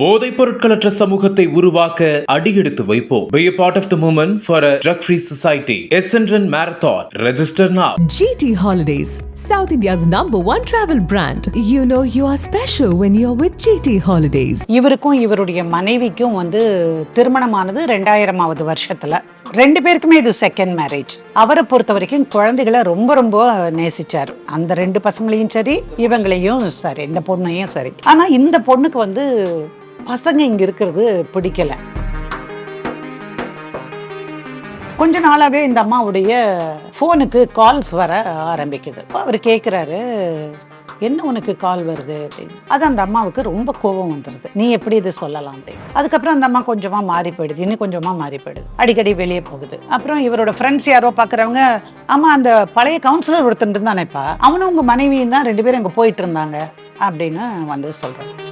போதைப் பொருட்களற்ற சமூகத்தை உருவாக்க அடியெடுத்து வைப்போம் Be a part of the movement for a drug-free society. Essendon Marathon. Register now. GT Holidays, South India's number one travel brand. You know you are special when you're with GT Holidays. இவருக்கும் இவருடைய மனைவிக்கும் வந்து திருமணமானது ரெண்டாயிரமாவது வருஷத்துல ரெண்டு பேருக்குமே இது second marriage அவரை பொறுத்த வரைக்கும் குழந்தைகளை ரொம்ப ரொம்ப நேசிச்சாரு அந்த ரெண்டு பசங்களையும் சரி இவங்களையும் சரி இந்த பொண்ணையும் சரி ஆனா இந்த பொண்ணுக்கு வந்து பசங்க இங்க இருக்கிறது பிடிக்கல. கொஞ்ச நாளாவே இந்த அம்மாவுடைய ஃபோனுக்கு கால்ஸ் வர ஆரம்பிக்குது. அவர் கேட்குறாரு என்ன உனக்கு கால் வருது? அப்படின்னு. அது அந்த அம்மாவுக்கு ரொம்ப கோபம் வந்துடுது நீ எப்படி இது சொல்லலாம்? அப்படின்னு. அதுக்கப்புறம் அந்த அம்மா கொஞ்சமா மாறி போயிடுது இன்னும் கொஞ்சமா மாறி போயிடுது அடிக்கடி வெளியே போகுது. அப்புறம் இவரோட ஃப்ரெண்ட்ஸ் யாரோ பார்க்குறவங்க அம்மா அந்த பழைய கவுன்சிலர் ஒருத்தன் இருந்தானேப்பா. அவனும் உங்க மனைவியும் தான் ரெண்டு பேரும் இங்கே போயிட்டு இருந்தாங்க. அப்படின்னு வந்து சொல்றாங்க.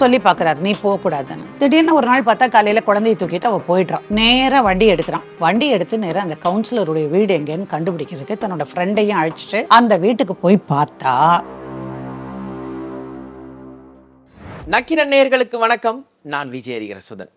சொல்லி பார்க்குறாரு நீ போகக்கூடாதுன்னு. திடீர்னு ஒரு நாள் பார்த்தா காலையில் குழந்தைய தூக்கிட்டு அவள் போயிடுறான். நேராக வண்டி எடுக்கிறான். வண்டி எடுத்து நேராக அந்த கவுன்சிலருடைய வீடு எங்கேன்னு கண்டுபிடிக்கிறதுக்கு தன்னோட ஃப்ரெண்டையும் அழைச்சிட்டு அந்த வீட்டுக்கு போய் பார்த்தா நக்கிர நேயர்களுக்கு வணக்கம். நான் விஜய் சுதன்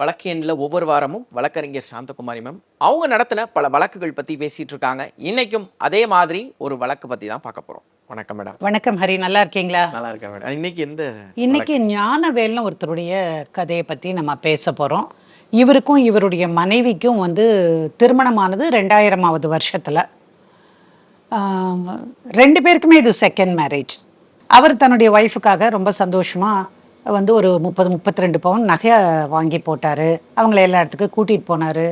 வழக்கு எண்ணில் ஒவ்வொரு வாரமும் வழக்கறிஞர் சாந்தகுமாரி மேம் அவங்க நடத்தின பல வழக்குகள் பற்றி பேசிகிட்டு இருக்காங்க. இன்றைக்கும் அதே மாதிரி ஒரு வழக்கு பற்றி தான் பார்க்க போகிறோம் வணக்கம் மேடம். வணக்கம் ஹரி நல்லா இருக்கீங்களா? நல்லா இருக்கேன் மேடம். இன்னைக்கு எந்த இன்னைக்கு ஞானவேல்னு ஒருத்தருடைய கதையை பற்றி நம்ம பேச போகிறோம் இவருக்கும் இவருடைய மனைவிக்கும் வந்து திருமணமானது ரெண்டாயிரமாவது வருஷத்தில். ரெண்டு பேருக்குமே இது செகண்ட் மேரேஜ் அவர் தன்னுடைய ஒய்ஃபுக்காக ரொம்ப சந்தோஷமாக வந்து ஒரு முப்பது முப்பத்தி ரெண்டு பவுன் நகையை வாங்கி போட்டார். அவங்கள எல்லா இடத்துக்கும் கூட்டிகிட்டு போனார்.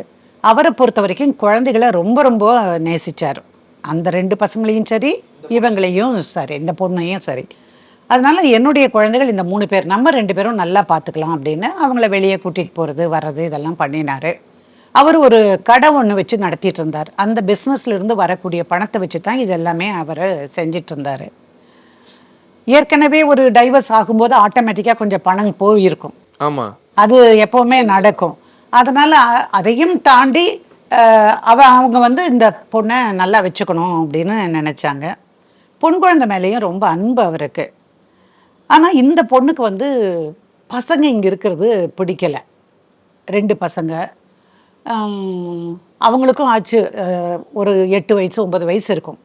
அவரை பொறுத்த வரைக்கும் குழந்தைகளை ரொம்ப ரொம்ப நேசிச்சார். அந்த ரெண்டு பசங்களையும் சரி இவங்களையும் சரி இந்த பொண்ணையும் சரி. அதனால என்னுடைய குழந்தைகள் இந்த மூணு பேர் நம்ம ரெண்டு பேரும் நல்லா பார்த்துக்கலாம் அப்படின்னு அவங்கள வெளியே கூட்டிகிட்டு போகிறது வர்றது இதெல்லாம் பண்ணினாரு. அவர் ஒரு கடை ஒன்று வச்சு நடத்திட்டு இருந்தார். அந்த இருந்து வரக்கூடிய பணத்தை வச்சு தான் இது எல்லாமே அவர் செஞ்சிட்டு இருந்தார். ஏற்கனவே ஒரு டைவர்ஸ் ஆகும்போது ஆட்டோமேட்டிக்காக கொஞ்சம் பணம் போயிருக்கும். ஆமாம் அது எப்பவுமே நடக்கும். அதனால அதையும் தாண்டி அவ அவங்க வந்து இந்த பொண்ணை நல்லா வச்சுக்கணும் அப்படின்னு நினைச்சாங்க. பொன் குழந்தை மேலேயும் ரொம்ப அன்பு அவருக்கு. ஆனால் இந்த பொண்ணுக்கு வந்து பசங்க இங்கே இருக்கிறது பிடிக்கல. ரெண்டு பசங்க. அவங்களுக்கும் ஆச்சு ஒரு எட்டு வயசு ஒன்பது வயசு இருக்கும்.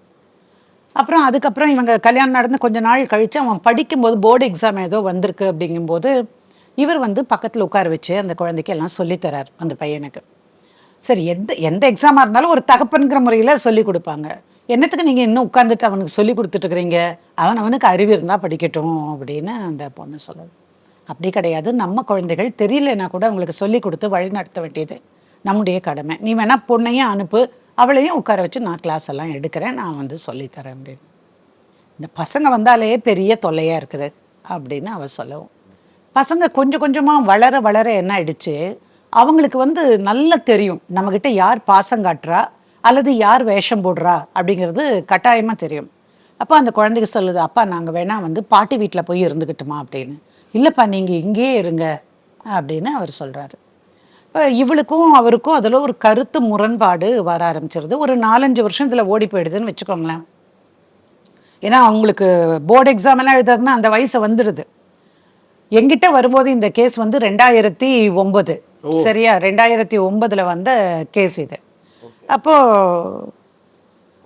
அப்புறம் அதுக்கப்புறம் இவங்க கல்யாணம் நடந்து கொஞ்ச நாள் கழித்து அவன் படிக்கும்போது போர்டு எக்ஸாம் ஏதோ வந்திருக்கு அப்படிங்கும்போது இவர் வந்து பக்கத்தில் உட்கார வச்சு அந்த குழந்தைக்கு எல்லாம் சொல்லித்தரார் அந்த பையனுக்கு. சரி எந்த எந்த எக்ஸாமாக இருந்தாலும் ஒரு தகப்பன்கிற முறையில் சொல்லி கொடுப்பாங்க. என்னத்துக்கு நீங்கள் இன்னும் உட்காந்துட்டு அவனுக்கு சொல்லி கொடுத்துட்ருக்குறீங்க அவன் அவனுக்கு அறிவு இருந்தால் படிக்கட்டும் அப்படின்னு அந்த பொண்ணு சொல்லுது. அப்படி கிடையாது. நம்ம குழந்தைகள் தெரியலனா கூட அவங்களுக்கு சொல்லி கொடுத்து வழி நடத்த வேண்டியது நம்முடைய கடமை. நீ வேணால் பொண்ணையும் அனுப்பு. அவளையும் உட்கார வச்சு நான் கிளாஸ் எல்லாம் எடுக்கிறேன். நான் வந்து சொல்லித்தரேன் அப்படின்னு. இந்த பசங்க வந்தாலே பெரிய தொல்லையாக இருக்குது அப்படின்னு அவள் சொல்லவும். பசங்க கொஞ்சம் கொஞ்சமாக வளர வளர என்ன ஆயிடுச்சு? அவங்களுக்கு வந்து நல்லா தெரியும். நம்மக்கிட்ட யார் பாசம் காட்டுறா? அல்லது யார் வேஷம் போடுறா அப்படிங்கிறது கட்டாயமாக தெரியும். அப்போ அந்த குழந்தைக்கு சொல்லுது அப்பா நாங்கள் வேணா வந்து பாட்டி வீட்டில் போய் இருந்துக்கிட்டுமா அப்படின்னு. இல்லைப்பா நீங்கள் இங்கேயே இருங்க. அப்படின்னு அவர் சொல்கிறாரு இப்போ இவளுக்கும் அவருக்கும் அதில் ஒரு கருத்து முரண்பாடு வர ஆரம்பிச்சிருது. ஒரு நாலஞ்சு வருஷம் இதில் ஓடி போயிடுதுன்னு வச்சுக்கோங்களேன். ஏன்னா அவங்களுக்கு போர்டு எக்ஸாம் எல்லாம் எழுதுறதுன்னா அந்த வயசு வந்துடுது. எங்கிட்ட வரும்போது இந்த கேஸ் வந்து ரெண்டாயிரத்தி ஒன்பது சரியா? ரெண்டாயிரத்தி ஒன்பதுல வந்த கேஸ் இது. அப்போது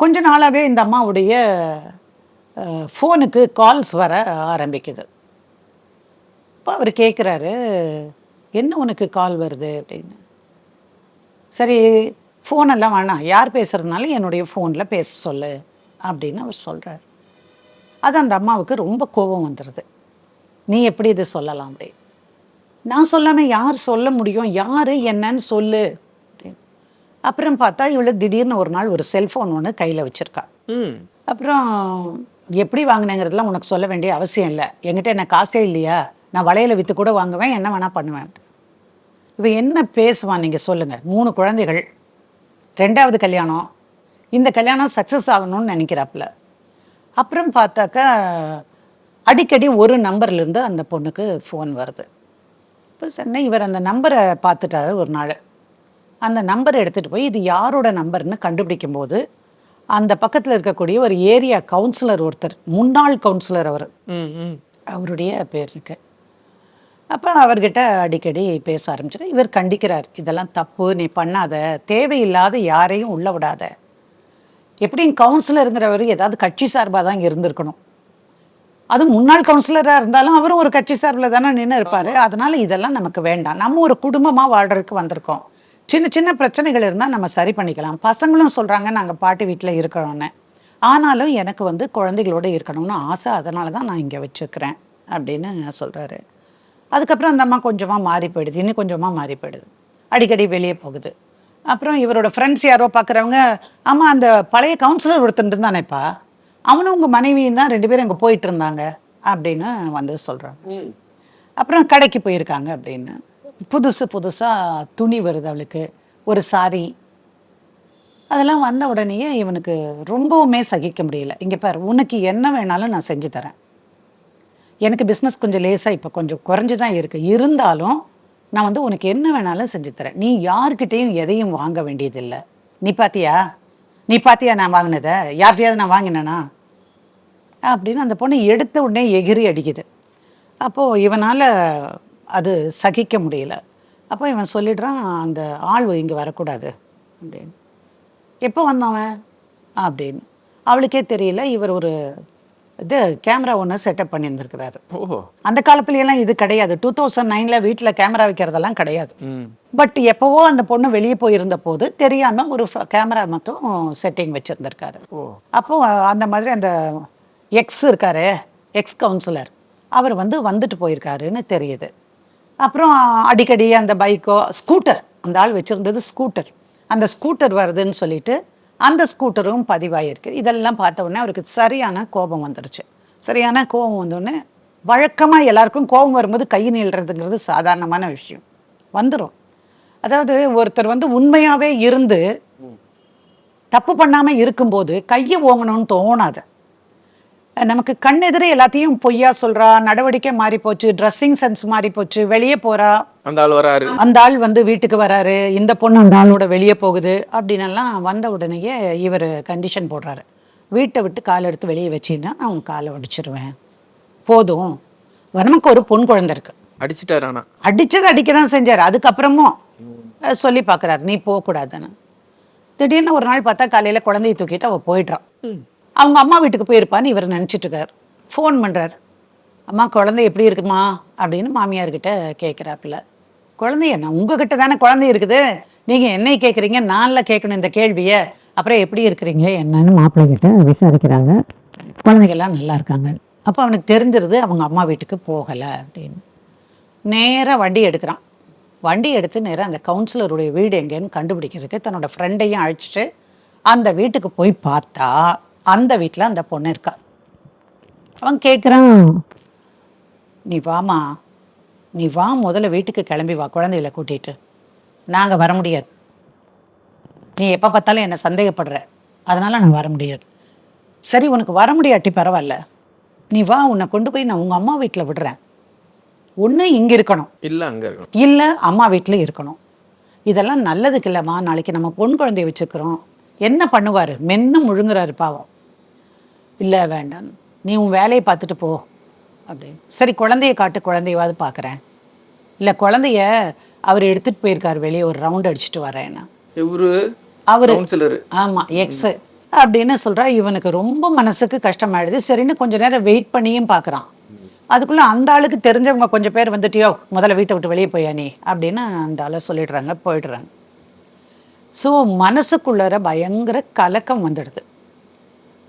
கொஞ்ச நாளாகவே இந்த அம்மாவுடைய ஃபோனுக்கு கால்ஸ் வர ஆரம்பிக்குது. இப்போ அவர் கேட்குறாரு என்ன உனக்கு கால் வருது? அப்படின்னு. சரி ஃபோனெல்லாம் வேணாம். யார் பேசுகிறதுனாலும் என்னுடைய ஃபோனில் பேச சொல்லு அப்படின்னு அவர் சொல்கிறார் அது அந்த அம்மாவுக்கு ரொம்ப கோபம் வந்துடுது நீ எப்படி இது சொல்லலாம்? அப்படி நான் சொல்லாமல் யார் சொல்ல முடியும்? யார் என்னன்னு சொல்லு. அப்புறம் பார்த்தா இவளு திடீர்னு ஒரு நாள் ஒரு செல்ஃபோன் ஒன்று கையில் வச்சுருக்கா. அப்புறம் எப்படி வாங்கினேங்கிறதுலாம் உனக்கு சொல்ல வேண்டிய அவசியம் இல்லை. என்கிட்ட என்ன காசே இல்லையா? நான் வளையல விற்று கூட வாங்குவேன் என்ன வேணால் பண்ணுவேன். இவன் என்ன பேசுவான் நீங்கள் சொல்லுங்கள் மூணு குழந்தைகள் ரெண்டாவது கல்யாணம். இந்த கல்யாணம் சக்ஸஸ் ஆகணும்னு நினைக்கிறாப்புல. அப்புறம் பார்த்தாக்கா அடிக்கடி ஒரு நம்பர்லேருந்து அந்த பொண்ணுக்கு ஃபோன் வருது. இப்போ சொன்ன இவர் அந்த நம்பரை பார்த்துட்டாரு ஒரு நாள். அந்த நம்பரை எடுத்துகிட்டு போய் இது யாரோட நம்பர்னு கண்டுபிடிக்கும் போது அந்த பக்கத்தில் இருக்கக்கூடிய ஒரு ஏரியா கவுன்சிலர் ஒருத்தர் முன்னாள் கவுன்சிலர் அவர். ம் ம். அவருடைய பேர் இருக்கு. அப்போ அவர்கிட்ட அடிக்கடி பேச ஆரம்பிச்சிட்டு இவர் கண்டிக்கிறார் இதெல்லாம் தப்பு நீ பண்ணாத தேவையில்லாத யாரையும் உள்ள விடாத. எப்படியும் கவுன்சிலருங்கிறவர் ஏதாவது கட்சி சார்பாக தான் இருந்திருக்கணும். அது முன்னாள் கவுன்சிலராக இருந்தாலும் அவரும் ஒரு கட்சி சார்பில் தானே நின்று இருப்பார். அதனால இதெல்லாம் நமக்கு வேண்டாம். நம்ம ஒரு குடும்பமாக வாழ்றதுக்கு வந்திருக்கோம். சின்ன சின்ன பிரச்சனைகள் இருந்தால் நம்ம சரி பண்ணிக்கலாம். பசங்களும் சொல்கிறாங்க நாங்கள் பாட்டி வீட்டில் இருக்கிறோன்னு ஆனாலும் எனக்கு வந்து குழந்தைகளோட இருக்கணும்னு ஆசை. அதனால தான் நான் இங்கே வச்சுருக்கிறேன் அப்படின்னு சொல்கிறாரு அதுக்கப்புறம் அந்த அம்மா கொஞ்சமாக மாறி போயிடுது. இன்னும் கொஞ்சமாக மாறி போயிடுது. அடிக்கடி வெளியே போகுது. அப்புறம் இவரோட ஃப்ரெண்ட்ஸ் யாரோ பார்க்குறவங்க ஆமாம் அந்த பழைய கவுன்சிலர் ஒருத்தன் இருந்தானேப்பா. அவனும் உங்கள் மனைவியும் தான் ரெண்டு பேரும் அங்கே போயிட்டு இருந்தாங்க. அப்படின்னு வந்து சொல்கிறாங்க அப்புறம் கடைக்கு போயிருக்காங்க அப்படின்னு. புதுசு புதுசாக துணி வருது அவளுக்கு. ஒரு சாரி அதெல்லாம் வந்த உடனேயே இவனுக்கு ரொம்பவுமே சகிக்க முடியல. இங்கே பார் உனக்கு என்ன வேணாலும் நான் செஞ்சு தரேன். எனக்கு பிஸ்னஸ் கொஞ்சம் லேசாக இப்போ கொஞ்சம் குறைஞ்சு தான் இருக்குது இருந்தாலும் நான் வந்து உனக்கு என்ன வேணாலும் செஞ்சு தரேன். நீ யார்கிட்டேயும் எதையும் வாங்க வேண்டியதில்லை. நீ பாத்தியா? நீ பாத்தியா நான் வாங்கினதை? யார்கிட்டயாவது நான் வாங்கினேனா? அப்படின்னு அந்த பொண்ணு எடுத்த உடனே எகிரி அடிக்குது. அப்போது இவனால் அது சகிக்க முடியல. அப்போ இவன் சொல்லிடுறான் அந்த ஆள் இங்கே வரக்கூடாது அப்படின்னு. எப்போ வந்தவன் அப்படின்னு. அவளுக்கே தெரியல இவர் ஒரு இது கேமரா ஒன்று செட்டப் பண்ணியிருந்திருக்கிறாரு. அந்த காலத்துலயெல்லாம் இது கிடையாது. டூ தௌசண்ட் நைனில் வீட்டில் கேமரா வைக்கிறதெல்லாம் கிடையாது. பட் எப்போவோ அந்த பொண்ணு வெளியே போயிருந்த போது தெரியாமல் ஒரு கேமரா மட்டும் செட்டிங் வச்சுருந்துருக்காரு. ஓ. அப்போ அந்த மாதிரி அந்த எக்ஸ் இருக்காரு எக்ஸ் கவுன்சிலர் அவர் வந்து வந்துட்டு போயிருக்காருன்னு தெரியுது. அப்புறம் அடிக்கடி அந்த பைக்கோ ஸ்கூட்டர். அந்த ஆள் வச்சுருந்தது ஸ்கூட்டர். அந்த ஸ்கூட்டர் வருதுன்னு சொல்லிட்டு அந்த ஸ்கூட்டரும் பதிவாயிருக்கு. இதெல்லாம் பார்த்த உடனே அவருக்கு சரியான கோபம் வந்துருச்சு. சரியான கோபம் வந்தோடனே வழக்கமாக எல்லாருக்கும் கோபம் வரும்போது கை நீள்றதுங்கிறது சாதாரணமான விஷயம். வந்துடும் அதாவது ஒருத்தர் வந்து உண்மையாகவே இருந்து தப்பு பண்ணாமல் இருக்கும்போது கையை ஓங்கணும்னு தோணாது. நமக்கு கண்ணெதிரே எல்லாத்தையும் பொய்யா சொல்றா நடவடிக்கை மாறி போச்சு ட்ரெஸ்ஸிங் சென்ஸ் மாறி போச்சு வெளியே போறா. அந்த ஆள் வராரு. அந்த ஆள் வந்து வீட்டுக்கு வராரு இந்த பொண்ணு அந்த ஆளோட வெளியே போகுது அப்படின்னெல்லாம் வந்த உடனேயே இவர் கண்டிஷன் போடுறாரு. வீட்டை விட்டு கால் எடுத்து வெளியே வச்சின்னா நான் உன் காலை ஒடிச்சிருவேன். போதும். நமக்கு ஒரு பொன் குழந்தை இருக்கு. அடிச்சிட்டாரு ஆனா. அடிச்சது அடிக்க தான் செஞ்சார். அதுக்கப்புறமும் சொல்லி பார்க்குறாரு நீ போகக்கூடாதுன்னு. திடீர்னு ஒரு நாள் பார்த்தா காலையில் குழந்தைய தூக்கிட்டு அவள் போயிடுறான் அவங்க அம்மா வீட்டுக்கு போயிருப்பான்னு இவர் நினச்சிட்டு இருக்கார். ஃபோன் பண்ணுறார் அம்மா குழந்தை எப்படி இருக்குமா? அப்படின்னு மாமியார்கிட்ட கேட்குறாப்புல குழந்தை என்ன உங்ககிட்ட தானே குழந்தை இருக்குது. நீங்கள் என்னை கேட்குறீங்க நானில் கேட்கணும் இந்த கேள்வியை. அப்புறம் எப்படி இருக்கிறீங்க என்னன்னு மாப்பிள்ளைகிட்ட விசாரிக்கிறாங்க. குழந்தைகள்லாம் நல்லா இருக்காங்க. அப்போ அவனுக்கு தெரிஞ்சிருது அவங்க அம்மா வீட்டுக்கு போகலை அப்படின்னு. நேராக வண்டி எடுக்கிறான். வண்டி எடுத்து நேராக அந்த கவுன்சிலருடைய வீடு எங்கேன்னு கண்டுபிடிக்கிறதுக்கு தன்னோட ஃப்ரெண்டையும் அழைச்சிட்டு அந்த வீட்டுக்கு போய் பார்த்தா அந்த வீட்டில் அந்த பொண்ணு இருக்கா. அவன் கேட்குறான் நீ வாமா நீ வா முதல்ல வீட்டுக்கு கிளம்பி வா குழந்தைகளை கூட்டிகிட்டு நாங்கள் வர முடியாது. நீ எப்போ பார்த்தாலும் என்னை சந்தேகப்படுற. அதனால் நான் வர முடியாது. சரி உனக்கு வர முடியாட்டி பரவாயில்ல. நீ வா உன்னை கொண்டு போய் நான் உங்கள் அம்மா வீட்டில் விடுறேன். ஒன்று இங்கே இருக்கணும். இல்ல அங்க இருக்கணும். இல்லை அம்மா வீட்டில் இருக்கணும். இதெல்லாம் நல்லதுக்கு இல்லைம்மா. நாளைக்கு நம்ம பொன் குழந்தைய வச்சுக்கிறோம் என்ன பண்ணுவார்? மென்னு முழுங்குறாரு பாவம். இல்லை வேண்டாம். நீ உன் வேலையை பார்த்துட்டு போ அப்படின்னு. சரி குழந்தைய காட்டு குழந்தையவாது பார்க்குறேன். இல்லை குழந்தைய அவர் எடுத்துகிட்டு போயிருக்கார் வெளியே ஒரு ரவுண்ட் அடிச்சுட்டு வரேன்னா இவரு அவர் கவுன்சிலர் ஆமாம் எக்ஸு அப்படின்னு சொல்கிறா இவனுக்கு ரொம்ப மனசுக்கு கஷ்டமாயிடுது. சரின்னு கொஞ்ச நேரம் வெயிட் பண்ணியும் பார்க்குறான். அதுக்குள்ளே அந்த ஆளுக்கு தெரிஞ்சவங்க கொஞ்சம் பேர் வந்துட்டியோ முதல்ல வீட்டை விட்டு வெளியே போயா நீ? அப்படின்னு அந்த ஆளை சொல்லிடுறாங்க போயிடுறாங்க. ஸோ மனசுக்குள்ளார பயங்கர கலக்கம் வந்துடுது.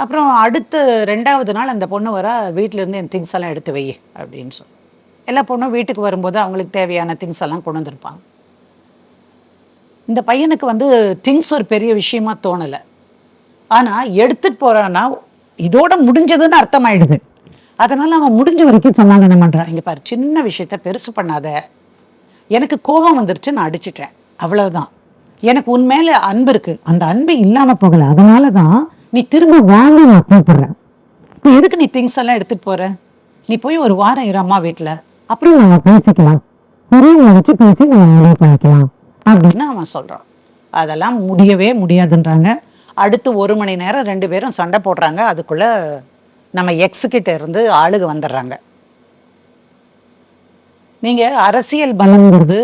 அப்புறம் அடுத்து ரெண்டாவது நாள் அந்த பொண்ணு வர வீட்டிலேருந்து என் திங்ஸ் எல்லாம் எடுத்து வை அப்படின்னு சொல்லி எல்லா பொண்ணும் வீட்டுக்கு வரும்போது அவங்களுக்கு தேவையான திங்ஸ் எல்லாம் கொண்டு வந்திருப்பாங்க. இந்த பையனுக்கு வந்து திங்ஸ் ஒரு பெரிய விஷயமா தோணலை. ஆனால் எடுத்துட்டு போகிறான்னா இதோட முடிஞ்சதுன்னு அர்த்தமாயிடுது. அதனால் அவன் முடிஞ்ச வரைக்கும் சமாதானம் பண்ணுறான் இங்கே பாரு சின்ன விஷயத்த பெருசு பண்ணாத. எனக்கு கோபம் வந்துருச்சு நான் அடிச்சிட்டேன். அவ்வளவுதான். எனக்கு உன் மேலே அன்பு இருக்குது அந்த அன்பு இல்லாமல் போகலை. அதனால தான் நீ திரும்ப வாங்க நான் கூப்பிடுறேன். இப்போ எதுக்கு நீ திங்ஸ் எல்லாம் எடுத்துட்டு போற? நீ போய் ஒரு வாரம் இரு அம்மா வீட்டுல அப்புறம் நம்ம பேசிக்கலாம். பெரியவங்களை வச்சு பேசி நம்ம முடிவு பண்ணிக்கலாம். அப்படின்னு அவன் சொல்றான். அதெல்லாம் முடியவே முடியாதுன்றாங்க. அடுத்து ஒரு மணி நேரம் ரெண்டு பேரும் சண்டை போடுறாங்க. அதுக்குள்ள நம்ம எக்ஸ் கிட்ட இருந்து ஆளுக வந்துடுறாங்க. நீங்கள் அரசியல் பலங்கிறது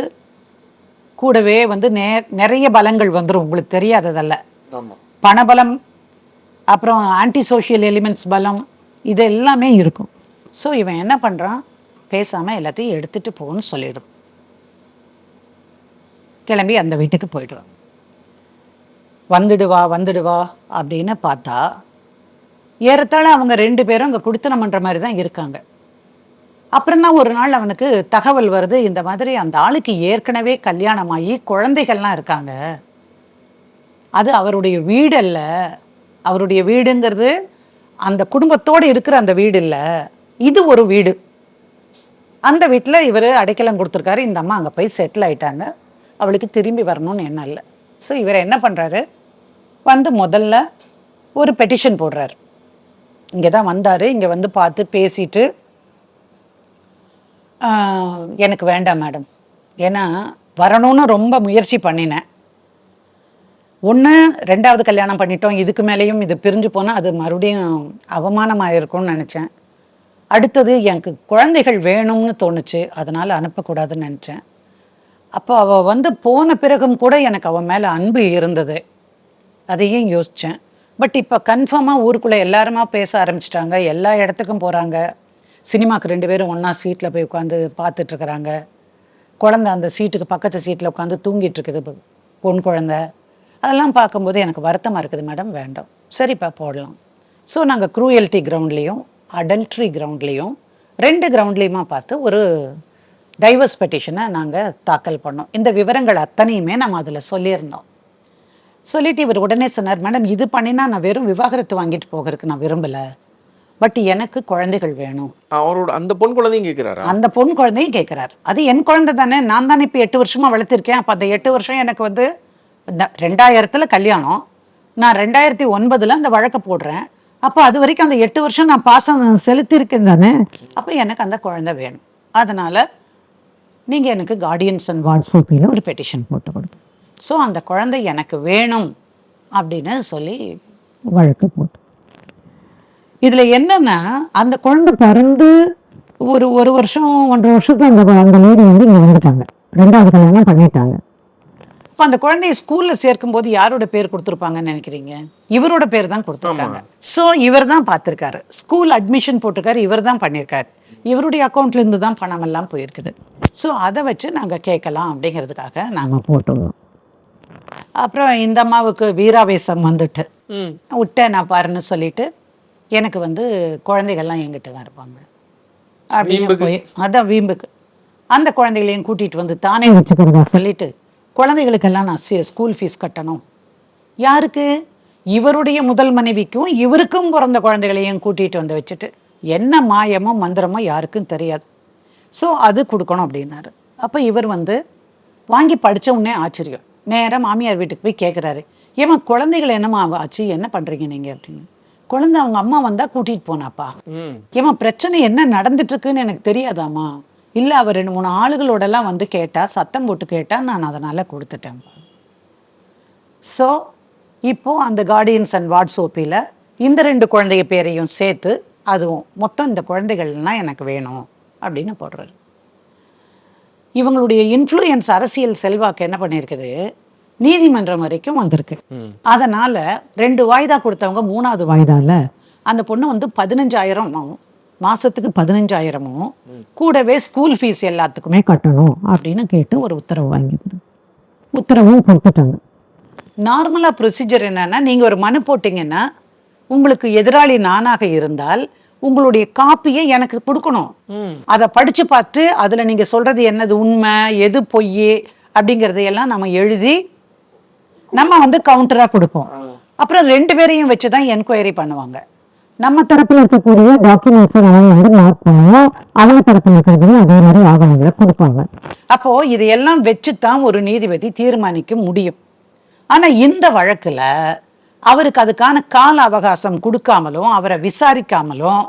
கூடவே வந்து நே நிறைய பலங்கள் வந்துடும் உங்களுக்கு தெரியாததல்ல. பணபலம் அப்புறம் ஆன்டி சோஷியல் எலிமெண்ட்ஸ் பலம் இது எல்லாமே இருக்கும். ஸோ இவன் என்ன பண்ணுறான் பேசாமல் எல்லாத்தையும் எடுத்துகிட்டு போகணும்னு சொல்லிடும். கிளம்பி அந்த வீட்டுக்கு போயிடுறான். வந்துடுவா வந்துடுவா அப்படின்னு பார்த்தா ஏறத்தாழ அவங்க ரெண்டு பேரும் அங்கே குடித்தனம் பண்ணுற மாதிரி தான் இருக்காங்க. அப்புறம் தான் ஒரு நாள் அவனுக்கு தகவல் வருது இந்த மாதிரி அந்த ஆளுக்கு ஏற்கனவே கல்யாணமாகி குழந்தைகள்லாம் இருக்காங்க. அது அவருடைய வீடல்ல அவருடைய வீடுங்கிறது அந்த குடும்பத்தோடு இருக்கிற அந்த வீடு இல்லை. இது ஒரு வீடு. அந்த வீட்டில் இவர் அடைக்கலம் கொடுத்துருக்காரு. இந்த அம்மா அங்கே போய் செட்டில் ஆயிட்டாங்க. அவளுக்கு திரும்பி வரணும்னு எண்ணம் இல்லை. ஸோ இவர் என்ன பண்ணுறாரு வந்து முதல்ல ஒரு பெட்டிஷன் போடுறாரு. இங்கே தான் வந்தார். இங்கே வந்து பார்த்து பேசிட்டு எனக்கு வேண்டாம் மேடம். ஏன்னா வரணும்னு ரொம்ப முயற்சி பண்ணினேன். ஒன்று ரெண்டாவது கல்யாணம் பண்ணிட்டோம் இதுக்கு மேலேயும் இது பிரிஞ்சு போனால் அது மறுபடியும் அவமானமாக இருக்கும்னு நினச்சேன். அடுத்தது எனக்கு குழந்தைகள் வேணும்னு தோணுச்சு அதனால் அனுப்பக்கூடாதுன்னு நினச்சேன். அப்போ அவள் வந்து போன பிறகும் கூட எனக்கு அவன் மேலே அன்பு இருந்தது. அதையும் யோசித்தேன் பட் இப்போ கன்ஃபார்மாக ஊருக்குள்ளே எல்லாருமா பேச ஆரம்பிச்சிட்டாங்க எல்லா இடத்துக்கும் போகிறாங்க சினிமாக்கு ரெண்டு பேரும் ஒன்றா சீட்டில் போய் உட்காந்து பார்த்துட்ருக்குறாங்க குழந்த அந்த சீட்டுக்கு பக்கத்து சீட்டில் உட்காந்து தூங்கிட்டு இருக்குது பொன் குழந்தை. அதெல்லாம் பார்க்கும்போது எனக்கு வருத்தமாக இருக்குது மேடம் வேண்டாம். சரிப்பா போடலாம். ஸோ நாங்கள் க்ரூயல்ட்டி கிரவுண்ட்லேயும் அடல்ட்ரி கிரவுண்ட்லேயும் ரெண்டு கிரவுண்ட்லேயுமா பார்த்து ஒரு டைவர்ஸ் பெட்டிஷனை நாங்கள் தாக்கல் பண்ணோம். இந்த விவரங்கள் அத்தனையுமே நம்ம அதில் சொல்லியிருந்தோம். சொல்லிட்டு இவர் உடனே சொன்னார் மேடம் இது பண்ணினா நான் வெறும் விவாகரத்து வாங்கிட்டு போகிறதுக்கு நான் விரும்பலை. பட் எனக்கு குழந்தைகள் வேணும். அவரோட அந்த பொன் குழந்தையும் கேட்குறாரா அந்த பொன் குழந்தையும் கேட்குறாரு அது என் குழந்தை தானே. நான் தானே இப்போ எட்டு வருஷமா வளர்த்துருக்கேன். அப்போ அந்த எட்டு வருஷம் எனக்கு வந்து ரெண்டாயிரத்தில் கல்யாணம். நான் ரெண்டாயிரத்தி ஒன்பதில் அந்த வழக்கை போடுறேன். அப்போ அது வரைக்கும் அந்த எட்டு வருஷம் நான் பாசம் செலுத்தியிருக்கேன் தானே? அப்போ எனக்கு அந்த குழந்தை வேணும். அதனால் நீங்கள் எனக்கு கார்டியன்ஸ் அண்ட் வாட்ஸ்அப்பில் ஒரு பெட்டிஷன் போட்டு கொடுங்க. ஸோ அந்த குழந்தை எனக்கு வேணும் அப்படின்னு சொல்லி வழக்கு போட்டு. இதில் என்னென்னா அந்த குழந்தை பிறந்து ஒரு ஒரு வருஷம் ஒன்றரை வருஷத்துக்கு அந்த அந்த லேடி வந்து இங்கே வந்துட்டாங்க. ரெண்டாவது கல்யாணம் பண்ணிட்டாங்க. இப்போ அந்த குழந்தைய ஸ்கூல்ல சேர்க்கும் போது யாரோட பேர் கொடுத்துருப்பாங்கன்னு நினைக்கிறீங்க? இவரோட பேர் தான் கொடுத்துருக்காங்க. ஸோ இவர் தான் பார்த்துருக்காரு. ஸ்கூல் அட்மிஷன் போட்டிருக்காரு இவர் தான் பண்ணியிருக்காரு இவருடைய அக்கௌண்ட்ல இருந்து தான் பணம் எல்லாம் போயிருக்குது. ஸோ அதை வச்சு நாங்க கேட்கலாம் அப்படிங்கிறதுக்காக நாங்க போட்டுருவோம் அப்புறம் இந்த அம்மாவுக்கு வீராவேசம் வந்துட்டு. விட்டேன் நான் பாருன்னு சொல்லிட்டு எனக்கு வந்து குழந்தைகள்லாம் என்கிட்ட தான் இருப்பாங்க. அப்படின்னு? போய் அதான் வீம்புக்கு. அந்த குழந்தைகளையும் கூட்டிட்டு வந்து தானே வச்சுக்கிறதா சொல்லிட்டு குழந்தைகளுக்கெல்லாம் நான் ஸ்கூல் ஃபீஸ் கட்டணும். யாருக்கு? இவருடைய முதல் மனைவிக்கும் இவருக்கும் பிறந்த குழந்தைகளையும் கூட்டிட்டு வந்து வச்சுட்டு என்ன மாயமோ மந்திரமோ யாருக்கும் தெரியாது. ஸோ அது கொடுக்கணும் அப்படின்னாரு. அப்போ இவர் வந்து வாங்கி படிச்ச உடனே ஆச்சரியம். நேராக மாமியார் வீட்டுக்கு போய் கேட்குறாரு ஏம்மா குழந்தைகள் என்னம்மா ஆச்சு? என்ன பண்ணுறீங்க நீங்கள் அப்படின்னு. குழந்தை அவங்க அம்மா வந்தால் கூட்டிகிட்டு போனாப்பா. ம். ஏம்மா பிரச்சனை என்ன நடந்துட்டு இருக்குன்னு எனக்கு தெரியாதாம்மா? இல்லை அவர் ரெண்டு மூணு ஆளுகளோடலாம் வந்து கேட்டா சத்தம் போட்டு கேட்டா நான் அதனால கொடுத்துட்டேன். ஸோ இப்போ அந்த கார்டியன்ஸ் அண்ட் வாட்ஸ்அப்பில் இந்த ரெண்டு குழந்தைய பேரையும் சேர்த்து அதுவும் மொத்தம் இந்த குழந்தைகள்லாம் எனக்கு வேணும் அப்படின்னு போடுறாரு. இவங்களுடைய இன்ஃப்ளூயன்ஸ் அரசியல் செல்வாக்கு என்ன பண்ணியிருக்குது நீதிமன்றம் வரைக்கும் வந்திருக்கு. அதனால ரெண்டு வாய்தா கொடுத்தவங்க மூணாவது வாய்தால அந்த பொண்ணு வந்து பதினஞ்சாயிரமும் மாசத்துக்கு பதினஞ்சாயிரமும் கூடவே ஸ்கூல் ஃபீஸ் எல்லாத்துக்குமே கட்டணும் அப்படின்னு கேட்டு ஒரு உத்தரவு வாங்கிது உத்தரவும் கொடுத்துட்டாங்க. நார்மலாக ப்ரொசீஜர் என்னன்னா நீங்கள் ஒரு மனு போட்டிங்கன்னா உங்களுக்கு எதிராளி நானாக இருந்தால் உங்களுடைய காப்பியை எனக்கு கொடுக்கணும். அதை படிச்சு பார்த்து அதில் நீங்கள் சொல்றது என்னது உண்மை எது பொய் அப்படிங்கிறதையெல்லாம் நம்ம எழுதி நம்ம வந்து கவுண்டராக கொடுப்போம். அப்புறம் ரெண்டு பேரையும் வச்சு தான் என்கொயரி பண்ணுவாங்க. நம்ம தரப்புல இருக்கக்கூடிய டாக்குமெண்ட்ஸை நம்ம வந்து மார்க் பண்ணுவோம் அவங்க தரப்புல இருக்கிறதையும் அதே மாதிரி ஆவணங்களை கொடுப்பாங்க. அப்போ இதையெல்லாம் வச்சு தான் ஒரு நீதிபதி தீர்மானிக்க முடியும். ஆனா இந்த வழக்குல அவருக்கு அதுக்கான கால அவகாசம் கொடுக்காமலும் அவரை விசாரிக்காமலும்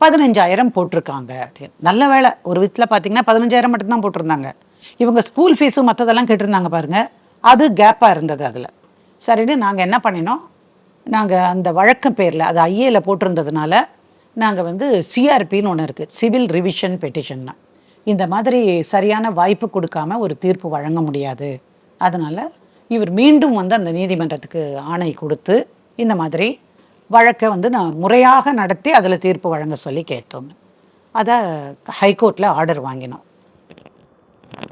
பதினஞ்சாயிரம் போட்டிருக்காங்க அப்படின்னு. நல்ல வேலை ஒரு விதத்தில் பார்த்தீங்கன்னா பதினஞ்சாயிரம் மட்டும்தான் போட்டிருந்தாங்க. இவங்க ஸ்கூல் ஃபீஸும் மற்றதெல்லாம் கேட்டிருந்தாங்க பாருங்க. அது கேப்பாக இருந்தது அதில். சரின்னு நாங்கள் என்ன பண்ணினோம்? நாங்கள் அந்த வழக்கம் பேரில் அது ஐஏல போட்டிருந்ததுனால நாங்கள் வந்து சிஆர்பின்னு ஒன்று இருக்குது சிவில் ரிவிஷன் பெட்டிஷன்னா இந்த மாதிரி சரியான வாய்ப்பு கொடுக்காம ஒரு தீர்ப்பு வழங்க முடியாது. அதனால் இவர் மீண்டும் வந்து அந்த நீதிமன்றத்துக்கு ஆணை கொடுத்து இந்த மாதிரி வழக்கை வந்து நான் முறையாக நடத்தி அதில் தீர்ப்பு வழங்க சொல்லி கேட்டோம். அதை ஹைகோர்ட்டில் ஆர்டர் வாங்கினோம்.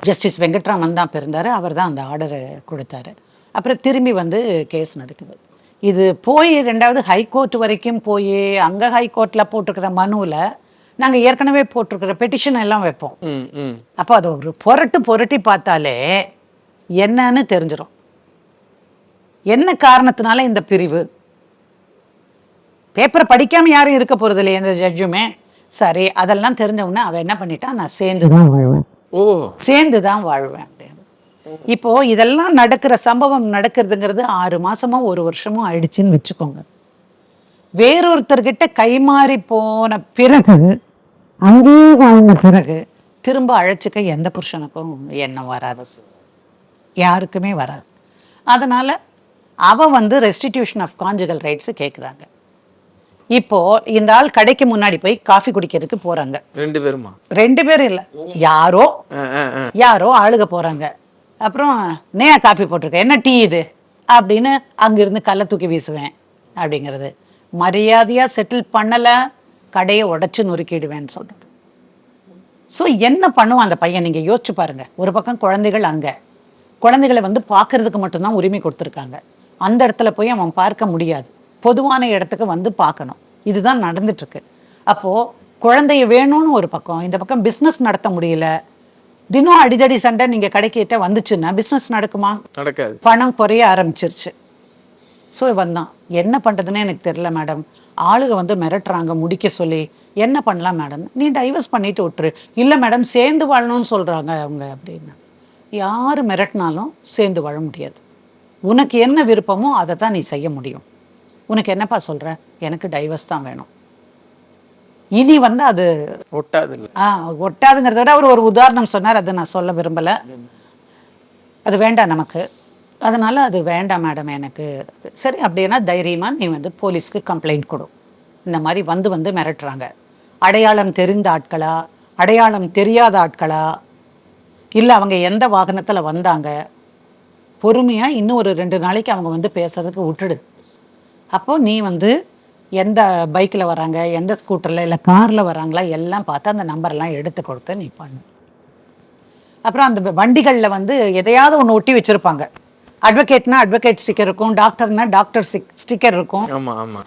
ஜஸ்டிஸ் வெங்கட்ராமன் தான் பிறந்தார் அவர் தான் அந்த ஆர்டரை கொடுத்தாரு. அப்புறம் திரும்பி வந்து கேஸ் நடக்குது. இது போய் ரெண்டாவது ஹைகோர்ட் வரைக்கும் போய் அங்கே ஹைகோர்ட்டில் போட்டிருக்கிற மனுவில் நாங்கள் ஏற்கனவே போட்டிருக்கிற பெட்டிஷன் எல்லாம் வைப்போம். அப்போ அதை ஒரு புரட்டு புரட்டி பார்த்தாலே என்னன்னு தெரிஞ்சிடும் என்ன காரணத்தினால இந்த பிரிவு? பேப்பரை படிக்காம யாரும் இருக்க போறது இல்லையா எந்த ஜட்ஜுமே சரி அதெல்லாம் தெரிஞ்ச உடனே அவன் என்ன பண்ணிட்டான்? நான் சேர்ந்து தான் வாழ்வேன். ஓ சேர்ந்து தான் வாழ்வேன். இப்போ இதெல்லாம் நடக்கிற சம்பவம் நடக்கிறதுங்கிறது ஆறு மாசமோ ஒரு வருஷமோ ஆயிடுச்சுன்னு வச்சுக்கோங்க. வேறொருத்தர்கிட்ட கைமாறி போன பிறகு அங்கேயே வாழ்ந்த பிறகு திரும்ப அழைச்சிக்க எந்த புருஷனுக்கும் எண்ணம் வராது. யாருக்குமே வராது. அதனால அவ வந்து ரெஸ்டிடியூஷன் ஆஃப் கான்ஜுகல் ரைட்ஸ் கேட்குறாங்க இப்போ இந்த ஆள் கடைக்கு முன்னாடி போய் காஃபி குடிக்கிறதுக்கு போறாங்க. ரெண்டு பேருமா? ரெண்டு பேரும் இல்லை. யாரோ யாரோ ஆளுக போறாங்க. அப்புறம் நேயா காப்பி போட்டிருக்க என்ன டீ இது? அப்படின்னு அங்கிருந்து கல்லை தூக்கி வீசுவேன் அப்படிங்கிறது. மரியாதையாக செட்டில் பண்ணலை கடையை உடச்சி நொறுக்கிடுவேன்னு சொல்றது. ஸோ என்ன பண்ணுவான் அந்த பையன்? நீங்கள் யோசிச்சு பாருங்கள் ஒரு பக்கம் குழந்தைகள் அங்கே. குழந்தைகளை வந்து பார்க்கறதுக்கு மட்டும்தான் உரிமை கொடுத்துருக்காங்க. அந்த இடத்துல போய் அவன் பார்க்க முடியாது. பொதுவான இடத்துக்கு வந்து பார்க்கணும். இதுதான் நடந்துட்டுருக்கு. அப்போது குழந்தைய வேணும்னு ஒரு பக்கம் இந்த பக்கம் பிஸ்னஸ் நடத்த முடியல தினம் அடிதடி சண்டை நீங்க கடைக்கிட்ட வந்துச்சுன்னா பிஸ்னஸ் நடக்குமா? நடக்காது. பணம் குறைய ஆரம்பிச்சிருச்சு. ஸோ வந்தான் என்ன பண்ணுறதுன்னு எனக்கு தெரியல மேடம் ஆளுக வந்து மிரட்டுறாங்க முடிக்க சொல்லி. என்ன பண்ணலாம் மேடம் நீ டைவர்ஸ் பண்ணிட்டு விட்டுரு. இல்லை மேடம் சேர்ந்து வாழணும்னு சொல்கிறாங்க அவங்க அப்படின்னு. யார் மிரட்டினாலும் சேர்ந்து வாழ முடியாது. உனக்கு என்ன விருப்பமோ அதை தான் நீ செய்ய முடியும். உனக்கு என்னப்பா சொல்கிற எனக்கு டைவர்ஸ் தான் வேணும். இனி வந்து அது ஒட்டாது இல்ல ஆ ஒட்டாதுங்கிறத விட அவர் ஒரு உதாரணம் சொன்னார் அதை நான் சொல்ல விரும்பலை. அது வேண்டாம் நமக்கு. அதனால அது வேண்டாம் மேடம் எனக்கு. சரி அப்படின்னா தைரியமா நீ வந்து போலீஸ்க்கு கம்ப்ளைண்ட் கொடு. இந்த மாதிரி வந்து வந்து மிரட்டுறாங்க. அடையாளம் தெரிந்த ஆட்களா? அடையாளம் தெரியாத ஆட்களா? இல்லை அவங்க எந்த வாகனத்தில் வந்தாங்க? பொறுமையாக இன்னும் ஒரு ரெண்டு நாளைக்கு அவங்க வந்து பேசுறதுக்கு விட்டுடு. அப்போ நீ வந்து எந்த பைக்கில் வராங்க எந்த ஸ்கூட்டரில் இல்லை காரில் வராங்களா எல்லாம் பார்த்து அந்த நம்பர்லாம் எடுத்து கொடுத்து நீ பண்ணு அப்புறம் அந்த வண்டிகளில் வந்து எதையாவது ஒன்று ஒட்டி வச்சுருப்பாங்க. அட்வொகேட்னா அட்வொகேட் ஸ்டிக்கர் இருக்கும் டாக்டர்னா டாக்டர் ஸ்டிக்கர் இருக்கும்.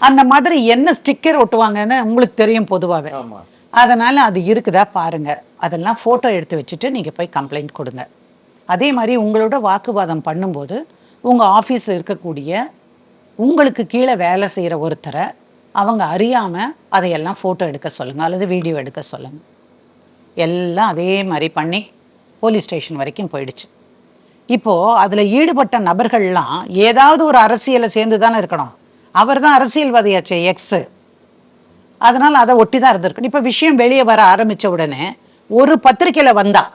அந்த மாதிரி என்ன ஸ்டிக்கர் ஒட்டுவாங்கன்னு உங்களுக்கு தெரியும் பொதுவாகவே அதனால அது இருக்குதா பாருங்க. அதெல்லாம் ஃபோட்டோ எடுத்து வச்சுட்டு நீங்கள் போய் கம்ப்ளைண்ட் கொடுங்க. அதே மாதிரி உங்களோட வாக்குவாதம் பண்ணும்போது உங்கள் ஆஃபீஸில் இருக்கக்கூடிய உங்களுக்கு கீழே வேலை செய்கிற ஒருத்தரை அவங்க அறியாமல் அதையெல்லாம் ஃபோட்டோ எடுக்க சொல்லுங்கள் அல்லது வீடியோ எடுக்க சொல்லுங்கள் எல்லாம் அதே மாதிரி பண்ணி போலீஸ் ஸ்டேஷன் வரைக்கும் போயிடுச்சு. இப்போது அதில் ஈடுபட்ட நபர்கள்லாம் ஏதாவது ஒரு அரசியலை சேர்ந்து தானே இருக்கணும். அவர் தான் அரசியல்வாதியாச்சே எக்ஸு அதனால் அதை ஒட்டி தான் இருந்திருக்கணும். இப்போ விஷயம் வெளியே வர ஆரம்பித்த உடனே ஒரு பத்திரிக்கையில் வந்தால்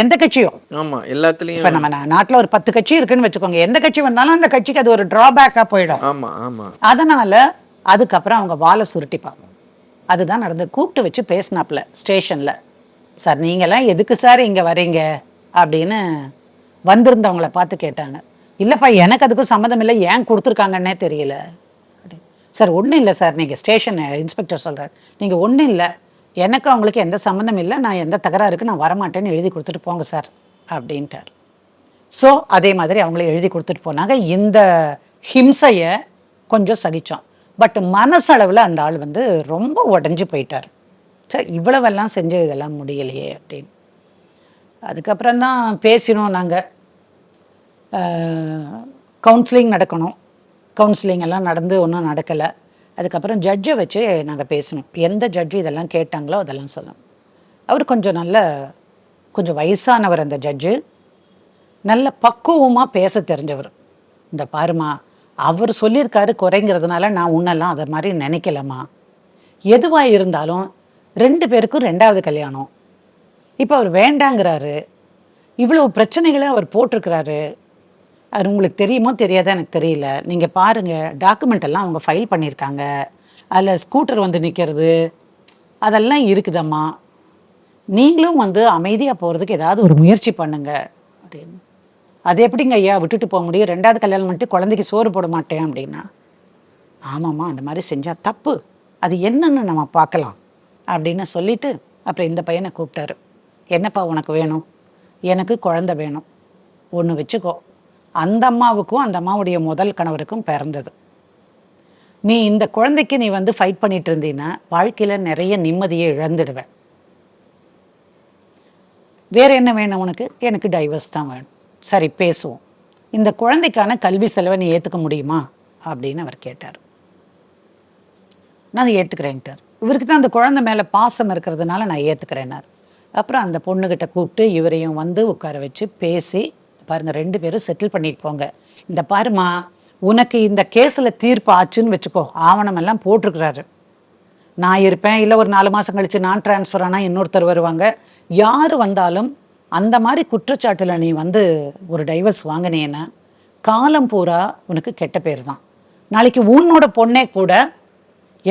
எந்த கட்சியோ ஆமா எல்லாத்துலயும். இப்போ நம்ம நாட்டுல ஒரு பத்து கட்சி இருக்குன்னு வச்சுக்கோங்க. எந்த கட்சி வந்தாலும் அந்த கட்சிக்கு அது ஒரு டிராபேக்காக போயிடும். ஆமா ஆமா. அதனால அதுக்கப்புறம் அவங்க வாழை சுருட்டிப்பாங்க. அதுதான் நடந்து கூப்பிட்டு வச்சு பேசினாப்புல ஸ்டேஷன்ல. சார் நீங்களாம் எதுக்கு சார் இங்க வரீங்க? அப்படின்னு வந்திருந்தவங்கள பார்த்து கேட்டாங்க. இல்லப்பா எனக்கு அதுக்கும் சம்மந்தம் இல்லை. ஏன் கொடுத்துருக்காங்கன்னே தெரியல. சார் ஒன்றும் இல்லை சார். நீங்கள் ஸ்டேஷன் இன்ஸ்பெக்டர் சொல்கிறார் நீங்கள் ஒன்றும் இல்லை. எனக்கு அவங்களுக்கு எந்த சம்மந்தம் இல்லை நான் எந்த தகராறுக்கு நான் வரமாட்டேன்னு எழுதி கொடுத்துட்டு போங்க சார் அப்படின்ட்டார். ஸோ அதே மாதிரி அவங்களே எழுதி கொடுத்துட்டு போனாங்க. இந்த ஹிம்சையை கொஞ்சம் சகிச்சோம். பட் மனசளவில் அந்த ஆள் வந்து ரொம்ப உடஞ்சி போயிட்டார். சரி இவ்வளவெல்லாம் செஞ்சு இதெல்லாம் முடியலையே அப்படின்னு. அதுக்கப்புறம் தான் பேசினோம் நாங்கள் கவுன்சிலிங் நடக்கணும். கவுன்சிலிங் எல்லாம் நடந்து ஒன்றும் நடக்கலை. அதுக்கப்புறம் ஜட்ஜை வச்சு நாங்கள் பேசணும். எந்த ஜட்ஜு இதெல்லாம் கேட்டாங்களோ அதெல்லாம் சொல்லணும். அவர் கொஞ்சம் நல்ல கொஞ்சம் வயசானவர் அந்த ஜட்ஜு நல்ல பக்குவமாக பேச தெரிஞ்சவர். இந்த பாருமா அவர் சொல்லியிருக்காரு குறைங்கிறதுனால நான் உன்னெல்லாம் அதை மாதிரி நினைக்கலம்மா. எதுவாக இருந்தாலும் ரெண்டு பேருக்கும் ரெண்டாவது கல்யாணம். இப்போ அவர் வேண்டாங்கிறாரு. இவ்வளோ பிரச்சனைகளை அவர் போட்டிருக்கிறாரு. அது உங்களுக்கு தெரியுமோ தெரியாதா எனக்கு தெரியல. நீங்கள் பாருங்கள் டாக்குமெண்ட் எல்லாம் அவங்க ஃபைல் பண்ணியிருக்காங்க. அதில் ஸ்கூட்டர் வந்து நிற்கிறது அதெல்லாம் இருக்குதம்மா. நீங்களும் வந்து அமைதியாக போகிறதுக்கு ஏதாவது ஒரு முயற்சி பண்ணுங்க. அப்படின்னு. அது எப்படிங்க ஐயா? விட்டுட்டு போக முடியும். ரெண்டாவது கல்யாணம் பண்ணிட்டு குழந்தைக்கு சோறு போட மாட்டேன் அப்படின்னா. ஆமாம்மா அந்த மாதிரி செஞ்சால் தப்பு. அது என்னன்னு நம்ம பார்க்கலாம் அப்படின்னு சொல்லிட்டு அப்புறம் இந்த பையனை கூப்பிட்டாரு. என்னப்பா உனக்கு வேணும்? எனக்கு குழந்தை வேணும். ஒன்று வச்சுக்கோ. அந்த அம்மாவுக்கும் அந்த அம்மாவுடைய முதல் கணவருக்கும் பிறந்தது. நீ இந்த குழந்தைக்கு நீ வந்து ஃபைட் பண்ணிட்டு இருந்தீன்னா வாழ்க்கையில் நிறைய நிம்மதியை இழந்துடுவேன். வேறு என்ன வேணும் உனக்கு? எனக்கு டைவர்ஸ் தான் வேணும். சரி பேசுவோம். இந்த குழந்தைக்கான கல்வி செலவை நீ ஏற்றுக்க முடியுமா? அப்படின்னு அவர் கேட்டார். நான் ஏற்றுக்கிறேன்ட்டார் இவருக்கு தான் அந்த குழந்தை மேலே பாசம் இருக்கிறதுனால நான் ஏற்றுக்கிறேன்னார் அப்புறம் அந்த பொண்ணுக்கிட்ட கூப்பிட்டு இவரையும் வந்து உட்கார வச்சு பேசி பாருங்க ரெண்டு பேரும் செட்டில் பண்ணிட்டு போங்க. இந்த பாருமா உனக்கு இந்த கேஸில் தீர்ப்பு ஆச்சுன்னு வச்சுக்கோ. ஆவணம் எல்லாம் போட்டிருக்கிறாரு. நான் இருப்பேன் இல்லை ஒரு நாலு மாதம் கழித்து நான் ட்ரான்ஸ்ஃபர் ஆனால் இன்னொருத்தர் வருவாங்க. யார் வந்தாலும் அந்த மாதிரி குற்றச்சாட்டில் நீ வந்து ஒரு டைவர்ஸ் வாங்கினேன்னா காலம் பூரா உனக்கு கெட்ட பேர் தான். நாளைக்கு உன்னோட பொண்ணே கூட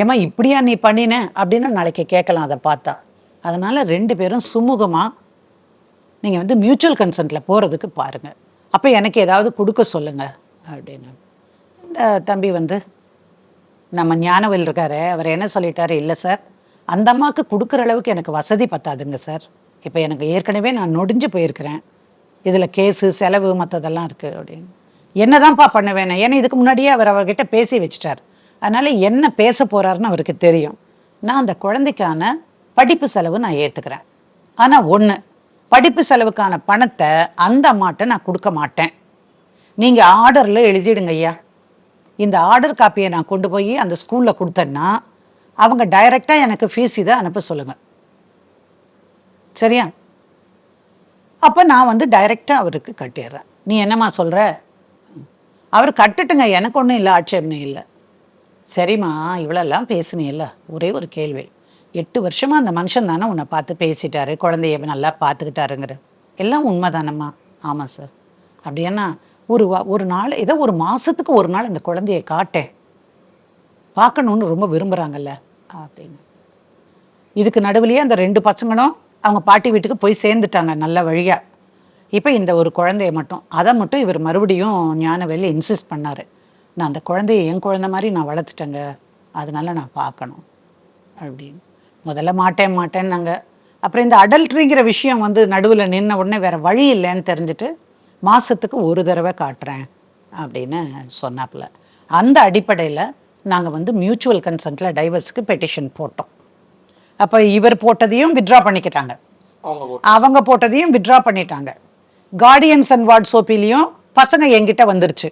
ஏம்மா இப்படியா நீ பண்ணின? அப்படின்னு நாளைக்கு கேட்கலாம் அதை பார்த்தா. அதனால் ரெண்டு பேரும் சுமூகமாக நீங்கள் வந்து மியூச்சுவல் கன்சென்ட்டில் போகிறதுக்கு பாருங்கள் அப்போ எனக்கு ஏதாவது கொடுக்க சொல்லுங்கள் அப்படின்னு. இந்த தம்பி வந்து நம்ம ஞானவில் இருக்காரு அவர் என்ன சொல்லிட்டாரு இல்லை சார் அந்த அம்மாவுக்கு கொடுக்குற அளவுக்கு எனக்கு வசதி பத்தாதுங்க சார். இப்போ எனக்கு ஏற்கனவே நான் நொடிஞ்சு போயிருக்கிறேன். இதில் கேஸு செலவு மற்றதெல்லாம் இருக்குது அப்படின்னு. என்னதான்ப்பா பண்ணுவேன் ஏன்னா இதுக்கு முன்னாடியே அவர் அவர்கிட்ட பேசி வச்சிட்டார். அதனால் என்ன பேச போகிறாருன்னு அவருக்கு தெரியும். நான் அந்த குழந்தைக்கான படிப்பு செலவு நான் ஏற்றுக்கிறேன் ஆனால் ஒன்று படிப்பு செலவுக்கான பணத்தை அந்த அம்மாட்ட நான் கொடுக்க மாட்டேன். நீங்கள் ஆர்டரில் எழுதிடுங்க ஐயா. இந்த ஆர்டர் காப்பியை நான் கொண்டு போய் அந்த ஸ்கூலில் கொடுத்தேன்னா அவங்க டைரெக்டாக எனக்கு ஃபீஸ் இதை அனுப்ப சொல்லுங்கள் சரியா? அப்போ நான் வந்து டைரெக்டாக அவருக்கு கட்டிடுறேன். நீ என்னம்மா சொல்கிற அவர் கட்டுட்டுங்க எனக்கு ஒன்றும் இல்லை ஆட்சேபனை இல்லை. சரிம்மா இவ்வளோலாம் பேசுனீல்ல ஒரே ஒரு கேள்வி. எட்டு வருஷமாக அந்த மனுஷன் தானே உன்னை பார்த்து பேசிட்டாரு குழந்தைய நல்லா பார்த்துக்கிட்டாருங்கிற. எல்லாம் உண்மை தானம்மா ஆமாம் சார் அப்படின்னா ஒரு வா ஒரு நாள் ஏதோ ஒரு மாதத்துக்கு ஒரு நாள் இந்த குழந்தைய காட்டேன். பார்க்கணுன்னு ரொம்ப விரும்புகிறாங்கல்ல அப்படின்னு. இதுக்கு நடுவுலேயே அந்த ரெண்டு பசங்களும் அவங்க பாட்டி வீட்டுக்கு போய் சேர்ந்துட்டாங்க நல்ல வழியாக இப்போ இந்த ஒரு குழந்தைய மட்டும் அதை மட்டும் இவர் மறுபடியும் ஞானவேலி இன்சிஸ்ட் பண்ணார். நான் அந்த குழந்தைய என் குழந்த மாதிரி நான் வளர்த்துட்டேங்க அதனால நான் பார்க்கணும் அப்படின்னு. முதல்ல மாட்டேன் மாட்டேன்னாங்க. அப்புறம் இந்த அடல்ட்ரிங்கிற விஷயம் வந்து நடுவில் நின்ன உடனே வேற வழி இல்லைன்னு தெரிஞ்சுட்டு மாதத்துக்கு ஒரு தடவை காட்டுறேன் அப்படின்னு சொன்னாப்புல. அந்த அடிப்படையில் நாங்கள் வந்து மியூச்சுவல் கன்சென்ட்டில் டைவர்ஸ்க்கு பெட்டிஷன் போட்டோம். அப்போ இவர் போட்டதையும் வித்ட்ரா பண்ணிக்கிட்டாங்க. அவங்க போட்டதையும் வித்ட்ரா பண்ணிட்டாங்க. கார்டியன்ஸ் அண்ட் வார்ட் சோப்பிலையும் பசங்க என்கிட்ட வந்துருச்சு.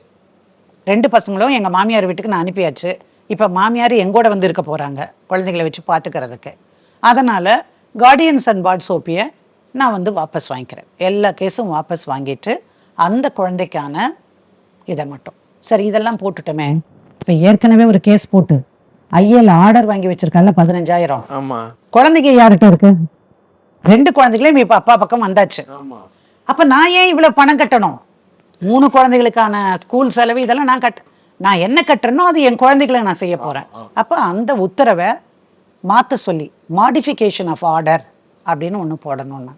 ரெண்டு பசங்களும் எங்கள் மாமியார் வீட்டுக்கு நான் அனுப்பியாச்சு. இப்போ மாமியார் எங்கூட வந்து இருக்க போகிறாங்க குழந்தைங்களை வச்சு பார்த்துக்கிறதுக்கு அதனால் கார்டியன்ஸ் அண்ட் வார்ட் சோப்பியை நான் வந்து வாபஸ் வாங்கிக்கிறேன். எல்லா கேஸும் வாபஸ் வாங்கிட்டு அந்த குழந்தைக்கான இதை மட்டும். சரி இதெல்லாம் போட்டுட்டோமே. இப்போ ஏற்கனவே ஒரு கேஸ் போட்டு ஐஏல ஆர்டர் வாங்கி வச்சிருக்கல பதினஞ்சாயிரம். ஆமா. குழந்தைங்க யார்கிட்ட இருக்கு? ரெண்டு குழந்தைகளையும் இப்போ அப்பா பக்கம் வந்தாச்சு. அப்ப நான் ஏன் இவ்வளவு பணம் கட்டணும்? மூணு குழந்தைகளுக்கான ஸ்கூல் செலவு இதெல்லாம் நான் கட்ட நான் என்ன கட்டுறேனோ அது என் குழந்தைகளை நான் செய்ய போறேன். அப்ப அந்த உத்தரவை மாத்த சொல்லி மாடிஃபிகேஷன் ஆஃப் ஆர்டர் அப்படின்னு ஒன்று போடணும்னா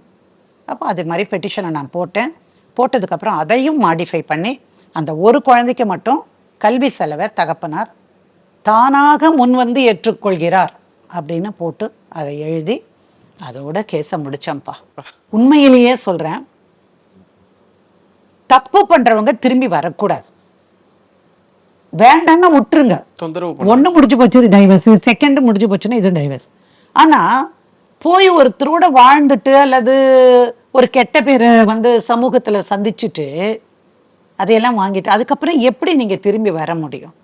அப்போ அது மாதிரி பெட்டிஷனை நான் போட்டேன். போட்டதுக்கப்புறம் அதையும் மாடிஃபை பண்ணி அந்த ஒரு குழந்தைக்கு மட்டும் கல்வி செலவை தகப்பனார் தானாக முன் வந்து ஏற்றுக்கொள்கிறார் அப்படின்னு போட்டு அதை எழுதி அதோட கேஸை முடிச்சேன்ப்பா. உண்மையிலேயே சொல்றேன் தப்பு பண்றவங்க திரும்பி வரக்கூடாது. வேண்டாம்னா விட்டுருங்க. ஒண்ணு முடிஞ்சு போச்சு டைவர்ஸ் செகண்ட் முடிஞ்சு போச்சுன்னா இது டைவர்ஸ் ஆனா போய் ஒருத்தரோட வாழ்ந்துட்டு அல்லது ஒரு கெட்ட பேரை வந்து சமூகத்துல சந்திச்சுட்டு அதையெல்லாம் வாங்கிட்டு அதுக்கப்புறம் எப்படி நீங்க திரும்பி வர முடியும்?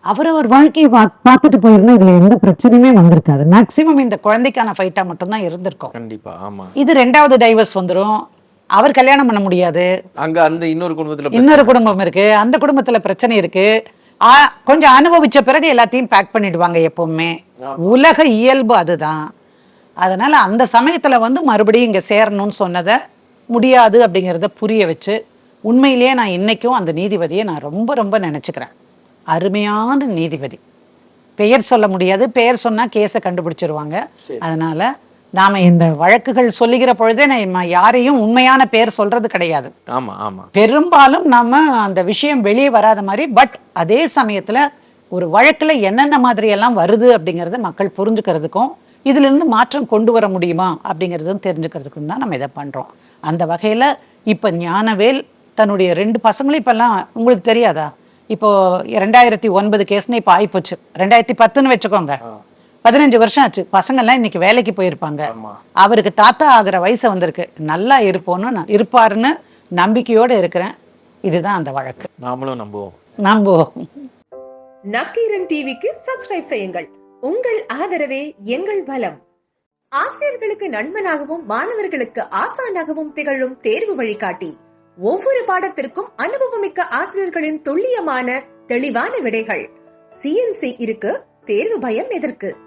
அவர் ஒரு வாழ்க்கையை பா- பார்த்துட்டு போயிருந்தா இதுல எந்த பிரச்சனையுமே வந்திருக்காது. மேக்சிமம் இந்த குழந்தைக்கான ஃபைட்டா மட்டும்தான் இருந்திருக்கும். கண்டிப்பா ஆமா. இது ரெண்டாவது டைவர்ஸ் வந்துரும். அவர் கல்யாணம் பண்ண முடியாது. அங்க அந்த இன்னொரு குடும்பத்துல இன்னொரு குடும்பம் இருக்கு. அந்த குடும்பத்துல பிரச்சனை இருக்கு. கொஞ்சம் அனுபவிச்ச பிறகு எல்லாத்தையும் பேக் பண்ணிடுவாங்க எப்பவுமே. உலக இயல்பு அதுதான். அதனால அந்த சமயத்துல வந்து மறுபடியும் இங்க சேரணும்னு சொன்னதை முடியாது அப்படிங்கிறத புரிய வச்சு உண்மையிலேயே நான் இன்னைக்கும் அந்த நீதிபதியை நான் ரொம்ப ரொம்ப நினைச்சுக்கிறேன். அருமையான நீதிபதி. பெயர் சொல்ல முடியாது. பெயர் சொன்னா கேஸை கண்டுபிடிச்சிருவாங்க. சரி. அதனால நாம இந்த வழக்குகள் சொல்லுகிற பொழுதே நம்ம யாரையும் உண்மையான பேர் சொல்றது கிடையாது. ஆமா ஆமா. பெரும்பாலும் நம்ம அந்த விஷயம் வெளியே வராத மாதிரி பட் அதே சமயத்துல ஒரு வழக்குல என்னென்ன மாதிரி எல்லாம் வருது அப்படிங்கறத மக்கள் புரிஞ்சுக்கிறதுக்கும் இதுல இருந்து மாற்றம் கொண்டு வர முடியுமா அப்படிங்கறதும் தெரிஞ்சுக்கிறதுக்கும் தான் நம்ம இதை பண்றோம். அந்த வகையில இப்ப ஞானவேல் தன்னுடைய ரெண்டு பசங்களும் இப்பெல்லாம் உங்களுக்கு தெரியாதா? இப்போ ரெண்டாயிரத்தி ஒன்பது கேஸ்னு இப்போ ஆயிப்போச்சு. ரெண்டாயிரத்தி பத்துன்னு வச்சுக்கோங்க. பதினஞ்சு வருஷம் ஆச்சு. பசங்கள்லாம் இன்னைக்கு வேலைக்கு போயிருப்பாங்க. அவருக்கு தாத்தா ஆகிற வயசு வந்திருக்கு. நல்லா இருப்போன்னு நான் இருப்பாருன்னு நம்பிக்கையோட இருக்கிறேன். இதுதான் அந்த வழக்கு. நாமளும் நம்புவோம். நம்புவோம். நக்கீரன் டிவிக்கு சப்ஸ்கிரைப் செய்யுங்கள். உங்கள் ஆதரவே எங்கள் பலம். ஆசிரியர்களுக்கு நண்பனாகவும் மாணவர்களுக்கு ஆசானாகவும் திகழும் தேர்வு வழிகாட்டி. ஒவ்வொரு பாடத்திற்கும் அனுபவமிக்க ஆசிரியர்களின் துல்லியமான தெளிவான விடைகள். சிஎன்சி இருக்கு தேர்வு பயம் எதற்கு?